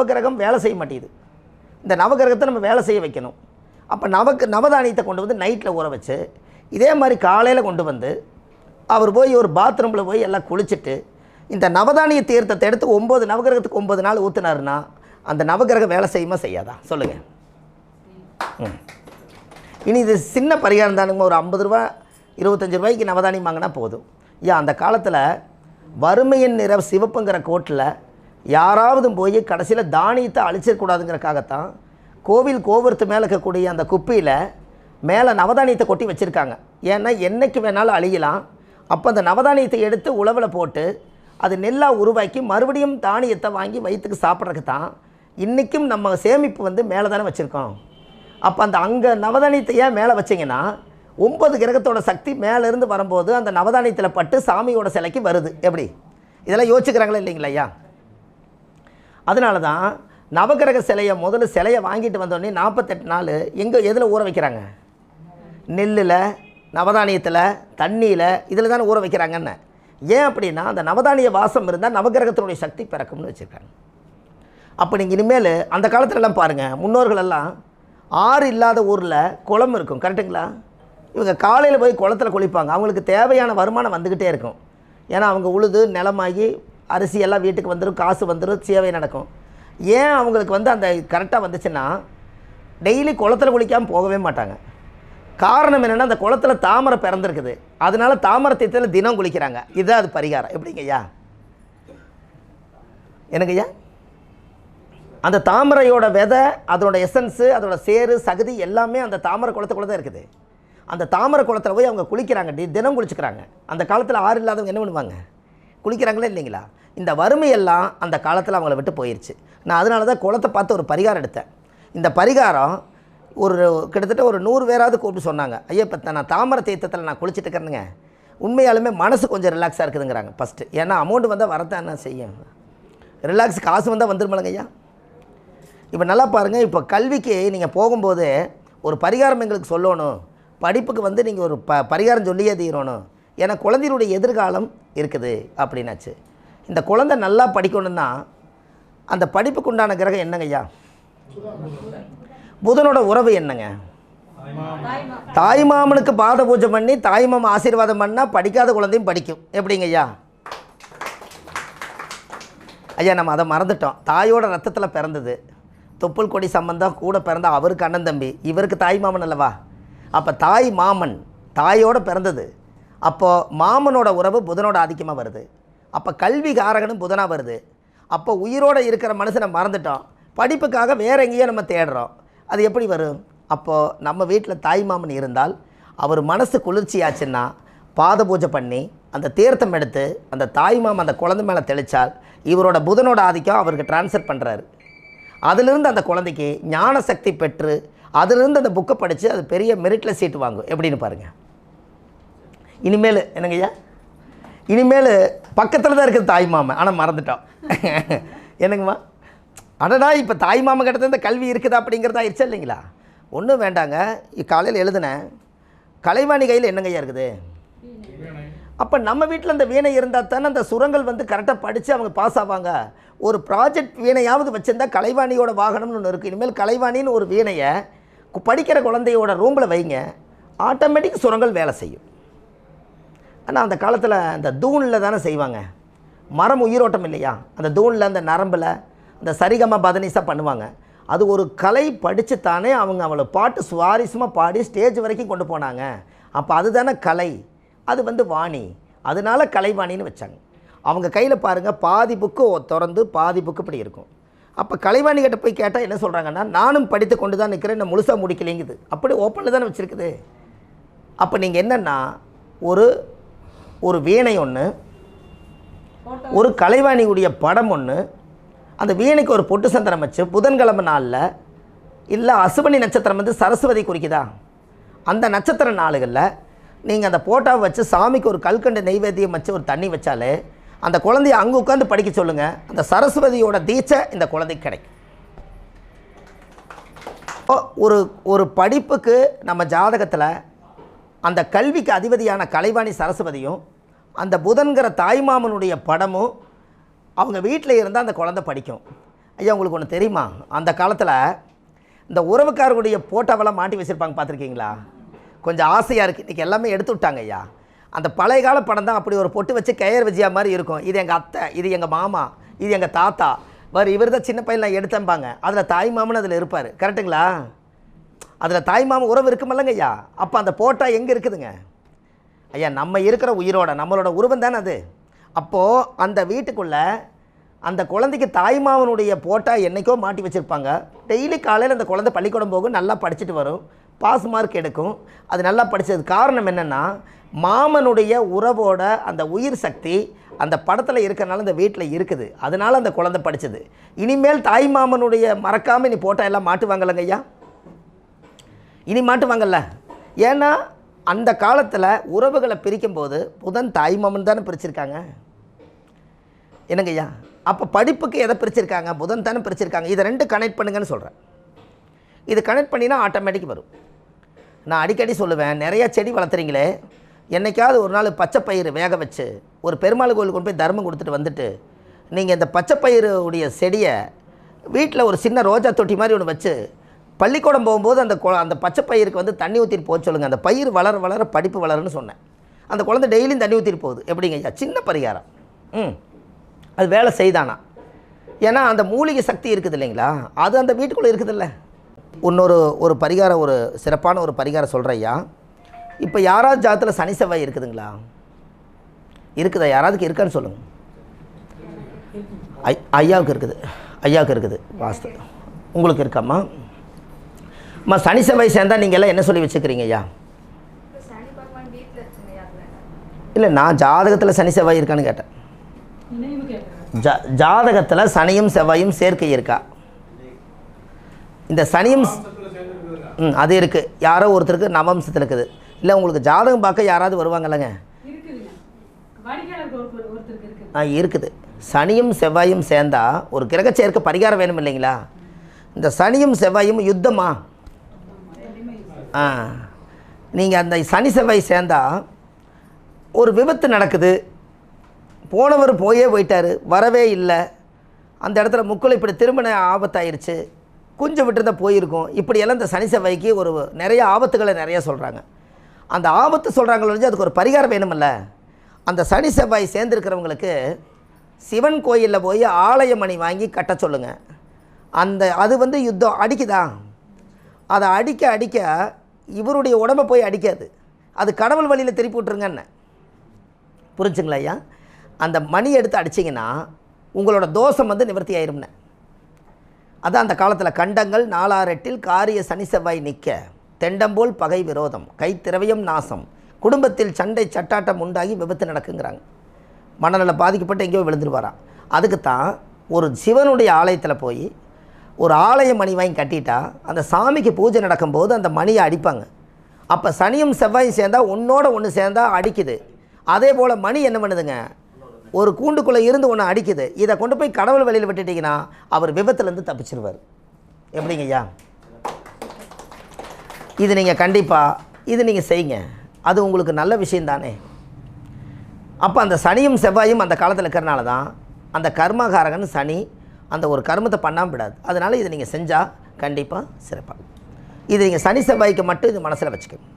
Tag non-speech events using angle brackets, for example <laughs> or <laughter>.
நவகிரகம் வேலை செய்ய மாட்டேங்குது. இந்த நவகிரகத்தை நம்ம வேலை செய்ய வைக்கணும். அப்போ நவக்கு நவதானியத்தை கொண்டு வந்து நைட்டில் ஊற வச்சு இதே மாதிரி காலையில் கொண்டு வந்து அவர் போய் ஒரு பாத்ரூமில் போய் எல்லாம் குளிச்சுட்டு இந்த நவதானிய தீர்த்தத்தை எடுத்து ஒம்பது நவகிரகத்துக்கு ஒம்பது நாள் ஊற்றுனாருன்னா அந்த நவகிரகம் வேலை செய்யுமா செய்யாதா? சொல்லுங்கள் ம். இனி இது சின்ன பரிகாரம் தானுங்க ஒரு ஐம்பது ரூபா இருபத்தஞ்சி ரூபாய்க்கு நவதானியம் வாங்கினா போதும். ஐயா அந்த காலத்தில் வறுமையின் நிற சிவப்புங்கிற கோட்டில் யாராவது போய் கடைசியில் தானியத்தை அழிச்சிடக்கூடாதுங்கிறக்காகத்தான் கோவில் கோபுரத்து மேலே இருக்கக்கூடிய அந்த குப்பியில் மேலே நவதானியத்தை கொட்டி வச்சுருக்காங்க. ஏன்னா என்றைக்கு வேணாலும் அழியலாம். அப்போ அந்த நவதானியத்தை எடுத்து உழவில் போட்டு அது நெல்லாக உருவாக்கி மறுபடியும் தானியத்தை வாங்கி வயிற்றுக்கு சாப்பிட்றதுக்கு தான் இன்றைக்கும் நம்ம சேமிப்பு வந்து மேலே தானே வச்சுருக்கோம். அப்போ அந்த அங்கே நவதானியத்தை ஏன் மேலே வச்சிங்கன்னா ஒம்பது கிரகத்தோட சக்தி மேலேருந்து வரும்போது அந்த நவதானியத்தில் பட்டு சாமியோட சிலைக்கு வருது. எப்படி? இதெல்லாம் யோசிக்கிறாங்களே இல்லைங்களா ஐயா? அதனால தான் நவகிரக சிலையை முதல்ல சிலையை வாங்கிட்டு வந்தோடனே நாற்பத்தெட்டு நாள் எங்கே எதில் ஊற வைக்கிறாங்க? நெல்லில் நவதானியத்தில் தண்ணியில் இதில் தானே ஊற வைக்கிறாங்கன்னு. ஏன் அப்படின்னா அந்த நவதானிய வாசம் இருந்தால் நவகிரகத்தினுடைய சக்தி பிறக்கும்னு வச்சுருக்காங்க. அப்போ நீங்கள் இனிமேல் அந்த காலத்துலலாம் பாருங்கள் முன்னோர்களெல்லாம் ஆறு இல்லாத ஊரில் குளம் இருக்கும் கரெக்டுங்களா இவங்க காலையில் போய் குளத்துல குளிப்பாங்க அவங்களுக்கு தேவையான வருமானம் வந்துக்கிட்டே இருக்கும். ஏன்னா அவங்க உழுது நிலமாகி அரிசி எல்லாம் வீட்டுக்கு வந்துடும் காசு வந்துடும் சேவை நடக்கும். ஏன் அவங்களுக்கு வந்து அந்த கரெக்டாக வந்துச்சுன்னா டெய்லி குளத்துல குளிக்காமல் போகவே மாட்டாங்க. காரணம் என்னென்னா அந்த குளத்துல தாமரை பிறந்திருக்குது. அதனால தாமரை தீர்த்தத்தில் தினம் குளிக்கிறாங்க. இதுதான் அது பரிகாரம். எப்படிங்க ஐயா? எனக்கு ஐயா? அந்த தாமரையோட விதை அதோட எசன்ஸு அதோட சேரு சகுதி எல்லாமே அந்த தாமரை குளத்துக்குள்ள தான் இருக்குது. அந்த தாமரை குளத்துல போய் அவங்க குளிக்கிறாங்க. தினம் குளிச்சுக்கிறாங்க. அந்த காலத்தில் ஆறு இல்லாதவங்க என்ன பண்ணுவாங்க? குளிக்கிறாங்களே இல்லைங்களா? இந்த வறுமையெல்லாம் அந்த காலத்தில் அவங்கள விட்டு போயிடுச்சு நான் அதனால தான் குளத்தை பார்த்து ஒரு பரிகாரம் எடுத்தேன். இந்த பரிகாரம் ஒரு கிட்டத்தட்ட ஒரு நூறு பேராவது கூப்பிட்டு சொன்னாங்க. ஐயா இப்போ நான் தாமரை தீர்த்தத்தில் நான் குளிச்சுட்டு இருக்கிறேனுங்க. உண்மையாலுமே மனசு கொஞ்சம் ரிலாக்ஸாக இருக்குதுங்கிறாங்க ஃபஸ்ட்டு ஏன்னா அமௌண்ட் வந்தால் வரத்தான் என்ன செய்யும்? ரிலாக்ஸ் காசு வந்தால் வந்துருமலங்க ஐயா? இப்போ நல்லா பாருங்கள் இப்போ கல்விக்கு நீங்கள் போகும்போது ஒரு பரிகாரம் எங்களுக்கு சொல்லணும். படிப்புக்கு வந்து நீங்கள் ஒரு ப பரிகாரம் சொல்லியே தீரணும். ஏன்னா குழந்தையினுடைய எதிர்காலம் இருக்குது அப்படின்னாச்சு. இந்த குழந்தை நல்லா படிக்கணும்னா அந்த படிப்புக்கு உண்டான கிரகம் என்னங்கய்யா புதனோட உறவு என்னங்க? தாய் மாமனுக்கு பாத பூஜை பண்ணி தாய் மாமன் ஆசீர்வாதம் பண்ணால் படிக்காத குழந்தையும் படிக்கும். எப்படிங்க ஐயா? ஐயா நம்ம அதை மறந்துட்டோம். தாயோட ரத்தத்தில் பிறந்தது. தொப்புள் கொடி சம்பந்தம் கூட பிறந்த அவருக்கு அண்ணன் தம்பி. இவருக்கு தாய் மாமன் அல்லவா? அப்போ தாய் மாமன் தாயோட பிறந்தது. அப்போது மாமனோட உறவு புதனோட ஆதிக்கமாக வருது. அப்போ கல்வி காரகனும் புதனாக வருது. அப்போ உயிரோடு இருக்கிற மனுஷனை மறந்துட்டோம். படிப்புக்காக வேற எங்கேயோ நம்ம தேடுறோம். அது எப்படி வரும்? அப்போது நம்ம வீட்டில் தாய் மாமன் இருந்தால் அவர் மனசு குளிர்ச்சியாச்சுன்னா பாத பூஜை பண்ணி அந்த தீர்த்தம் எடுத்து அந்த தாய் மாமன் அந்த குழந்தை மேலே தெளித்தால் இவரோட புதனோட ஆதிக்கம் அவருக்கு ட்ரான்ஸ்ஃபர் பண்ணுறாரு அதிலிருந்து அந்த குழந்தைக்கு ஞான சக்தி பெற்று அதிலிருந்து அந்த புக்கை படித்து அது பெரிய மெரிட்டில் சீட்டு வாங்கும். எப்படின்னு பாருங்கள் இனிமேல் என்னங்கய்யா? இனிமேல் பக்கத்தில் தான் இருக்குது தாய் மாமன். ஆனால் மறந்துட்டோம் <laughs> என்னங்கம்மா? அடடா இப்போ தாய் மாமன் கிட்ட இந்த கல்வி இருக்குதா அப்படிங்கிறதா ஆயிடுச்சா இல்லைங்களா? ஒன்றும் வேண்டாங்க. காலையில் எழுதுனேன். கலைவாணி கையில் என்னங்கய்யா இருக்குது? அப்போ நம்ம வீட்டில் அந்த வீணை இருந்தால் தானே அந்த சுரங்கள் வந்து கரெக்டாக படித்து அவங்க பாஸ் ஆவாங்க. ஒரு ப்ராஜெக்ட் வீணையாவது வச்சுருந்தா கலைவாணியோட வாகனம்னு ஒன்று இருக்குது இனிமேல் கலைவாணின்னு ஒரு வீணையை படிக்கிற குழந்தையோட ரூமில் வைங்க. ஆட்டோமேட்டிக் சுரங்கள் வேலை செய்யும். ஆனால் அந்த காலத்தில் அந்த தூணில் தானே செய்வாங்க. மரம் உயிரோட்டம் இல்லையா? அந்த தூணில் அந்த நரம்பில் அந்த சரிகம பதனிசா பண்ணுவாங்க. அது ஒரு கலை படித்து தானே அவங்க அவளை பாட்டு சுவாரஸ்யமாக பாடி ஸ்டேஜ் வரைக்கும் கொண்டு போனாங்க. அப்போ அதுதானே கலை. அது வந்து வாணி. அதனால கலைவாணின்னு வச்சாங்க. அவங்க கையில் பாருங்கள் பாதி புக்கு திறந்து பாதி புக்கு இப்படி இருக்கும். அப்போ கலைவாணி கிட்ட போய் கேட்டால் என்ன சொல்கிறாங்கன்னா நானும் படித்து கொண்டு தான் நிற்கிறேன் என்ன முழுசாக முடிக்கலைங்குது. அப்படி ஓப்பனில் தானே வச்சுருக்குது. அப்போ நீங்கள் என்னென்னா ஒரு ஒரு வீணை ஒன்று ஒரு கலைவாணியுடைய படம் ஒன்று அந்த வீணைக்கு ஒரு பொட்டு சந்திரம் வச்சு புதன்கிழமை நாளில் இல்லை அசுவனி நட்சத்திரம் வந்து சரஸ்வதி குறிக்குதா? அந்த நட்சத்திர நாளுகளில் நீங்கள் அந்த போட்டோவை வச்சு சாமிக்கு ஒரு கல்கண்டு நெய்வேத்தியம் வச்சு ஒரு தண்ணி வச்சாலே அந்த குழந்தைய அங்கே உட்காந்து படிக்க சொல்லுங்கள் அந்த சரஸ்வதியோட தீட்சை இந்த குழந்தைக்கு கிடைக்கும். இப்போ ஒரு ஒரு படிப்புக்கு நம்ம ஜாதகத்தில் அந்த கல்விக்கு அதிபதியான கலைவாணி சரஸ்வதியும் அந்த புதன்கிற தாய்மாமனுடைய படமும் அவங்க வீட்டில் இருந்தால் அந்த குழந்தை படிக்கும். ஐயா உங்களுக்கு ஒன்று தெரியுமா? அந்த காலத்தில் இந்த உறவுக்காரருடைய போட்டோவெல்லாம் மாட்டி வச்சுருப்பாங்க பார்த்துருக்கீங்களா? கொஞ்சம் ஆசையாக இருக்குது இன்றைக்கி எல்லாமே எடுத்து விட்டாங்க ஐயா. அந்த பழைய கால படம் தான் அப்படி ஒரு பொட்டு வச்சு கயர் விஜயா மாதிரி இருக்கும். இது எங்கள் அத்தை இது எங்கள் மாமா இது எங்கள் தாத்தா. வேறு இவர் தான் சின்ன பையன் நான் எடுத்தேன்பாங்க. அதில் தாய் மாமன் அதில் இருப்பார். கரெக்டுங்களா அதில் தாய் மாமன் உறவு இருக்குமில்லங்க ஐயா. அப்போ அந்த போட்டா எங்கே இருக்குதுங்க? ஐயா நம்ம இருக்கிற உயிரோட நம்மளோட உருவம் தானே அது? அப்போது அந்த வீட்டுக்குள்ளே அந்த குழந்தைக்கு தாய்மாவனுடைய போட்டா என்னைக்கோ மாட்டி வச்சுருப்பாங்க. டெய்லி காலையில் அந்த குழந்தை பள்ளிக்கூடம் போகும் நல்லா படிச்சுட்டு வரும். பாஸ் மார்க் எடுக்கும். அது நல்லா படித்தது காரணம் என்னென்னா மாமனுடைய உறவோட அந்த உயிர் சக்தி அந்த படத்தில் இருக்கிறனால இந்த வீட்டில் இருக்குது. அதனால் அந்த குழந்தை படித்தது இனிமேல் தாய் மாமனுடைய மறக்காமல் நீ போட்டா எல்லாம் மாட்டுவாங்கல்லங்க ஐயா. இனி மாட்டுவாங்கல்ல ஏன்னா அந்த காலத்தில் உறவுகளை பிரிக்கும்போது புதன் தாய்மாமன் தானே பிரிச்சிருக்காங்க. என்னங்கய்யா? அப்போ படிப்புக்கு எதை பிரிச்சிருக்காங்க? புதன் தானே பிரிச்சிருக்காங்க. இதை ரெண்டு கனெக்ட் பண்ணுங்கன்னு சொல்கிறேன் இது கனெக்ட் பண்ணினா ஆட்டோமேட்டிக் வரும். நான் அடிக்கடி சொல்லுவேன் நிறையா செடி வளர்த்துறீங்களே. என்னைக்காவது ஒரு நாள் பச்சை பயிறு வேக வச்சு ஒரு பெருமாள் கோயிலுக்கு கொண்டு போய் தர்மம் கொடுத்துட்டு வந்துட்டு நீங்கள் இந்த பச்சை பயிருடைய செடியை வீட்டில் ஒரு சின்ன ரோஜா தொட்டி மாதிரி ஒன்று வச்சு பள்ளிக்கூடம் போகும்போது அந்த அந்த பச்சை பயிருக்கு வந்து தண்ணி ஊற்றிட்டு போக சொல்லுங்கள் அந்த பயிர் வளர வளர படிப்பு வளருன்னு சொன்னேன். அந்த குழந்தை டெய்லியும் தண்ணி ஊற்றிட்டு போகுது. எப்படிங்க ஐயா? சின்ன பரிகாரம். ம். அது வேலை செய்தானா? ஏன்னா அந்த மூலிகை சக்தி இருக்குது இல்லைங்களா? அது அந்த வீட்டுக்குள்ளே இருக்குதுல்ல. இன்னொரு ஒரு பரிகாரம் ஒரு சிறப்பான ஒரு பரிகாரம் சொல்கிற ஐயா. இப்போ யாராவது ஜாதத்தில் சனி செவ்வாய் இருக்குதுங்களா? இருக்குதா? யாராவதுக்கு இருக்கான்னு சொல்லுங்கள் ஐ ஐயாவுக்கு இருக்குது. ஐயாவுக்கு இருக்குது. வாஸ்து உங்களுக்கு இருக்காம்மா அம்மா சனி செவ்வாய் சேர்ந்தால் நீங்கள் எல்லாம் என்ன சொல்லி வச்சுக்கிறீங்க ஐயா இல்லை நான் ஜாதகத்தில் சனி செவ்வாய் இருக்கான்னு கேட்டேன். ஜா ஜாதகத்தில் சனியும் செவ்வாயும் சேர்க்கை இருக்கா? இந்த சனியும் ம் அது இருக்குது யாரோ ஒருத்தருக்கு நவம்சத்தில் இருக்குது. இல்லை உங்களுக்கு ஜாதகம் பார்க்க யாராவது வருவாங்கல்லங்க? ஆ இருக்குது. சனியும் செவ்வாயும் சேர்ந்தா ஒரு கிரக சேர்க்க பரிகாரம் வேணும் இல்லைங்களா இந்த சனியும் செவ்வாயும் யுத்தமா? ஆ. நீங்கள் அந்த சனி செவ்வாய் சேர்ந்தால் ஒரு விபத்து நடக்குது. போனவர் போயே போயிட்டார். வரவே இல்லை. அந்த இடத்துல முக்கள் இப்படி திரும்பின ஆபத்தாயிருச்சு. குஞ்சு விட்டுருந்தா போயிருக்கும். இப்படியெல்லாம் இந்த சனி செவ்வாய்க்கு ஒரு நிறைய ஆபத்துகளை நிறைய சொல்கிறாங்க அந்த ஆபத்து சொல்கிறாங்களோ அதுக்கு ஒரு பரிகாரம் வேணுமில்ல. அந்த சனி செவ்வாய் சேர்ந்துருக்கிறவங்களுக்கு சிவன் கோயிலில் போய் ஆலயமணி வாங்கி கட்ட சொல்லுங்கள் அந்த அது வந்து யுத்தம் அடிக்குதா? அதை அடிக்க அடிக்க இவருடைய உடம்பை போய் அடிக்காது. அது கடவுள் வழியில் திருப்பி விட்ருங்கன்னு புரிஞ்சுங்களா ஐயா? அந்த மணி எடுத்து அடிச்சிங்கன்னா உங்களோட தோஷம் வந்து நிவர்த்தி ஆயிரும்னு. அதான் அந்த காலத்தில் கண்டங்கள் நாலாரெட்டில் காரிய சனி செவ்வாய் நிற்க தெண்டம்போல் பகை விரோதம் கை திரவியம் நாசம். குடும்பத்தில் சண்டை சட்டாட்டம் உண்டாகி விபத்து நடக்குங்கிறாங்க. மனநல பாதிக்கப்பட்டு எங்கேயோ விழுந்துருவாராம். அதுக்கு தான் ஒரு சிவனுடைய ஆலயத்தில் போய் ஒரு ஆலய மணி வாங்கி கட்டிட்டா அந்த சாமிக்கு பூஜை நடக்கும்போது அந்த மணியை அடிப்பாங்க. அப்போ சனியும் செவ்வாயும் சேர்ந்தா ஒன்றோட ஒன்று சேர்ந்தா அடிக்குது. அதே போல் மணி என்ன பண்ணுதுங்க? ஒரு கூண்டுக்குள்ளே இருந்து ஒன்று அடிக்குது. இதை கொண்டு போய் கடவுள் வெளியில் விட்டுட்டிங்கன்னா அவர் விபத்துலேருந்து தப்பிச்சிருவார். எப்படிங்க ஐயா? இது நீங்கள் கண்டிப்பாக இது நீங்கள் செய்யுங்க. அது உங்களுக்கு நல்ல விஷயம் தானே. அப்போ அந்த சனியும் செவ்வாயும் அந்த காலத்தில் இருக்கிறனால தான் அந்த கர்மகாரகன் சனி அந்த ஒரு கர்மத்தை பண்ணாமல் விடாது. அதனால் இதை நீங்கள் செஞ்சால் கண்டிப்பாக சிறப்பாக இது நீங்கள் சனி செவ்வாய்க்கு மட்டும் இது மனசில் வச்சுக்கணும்.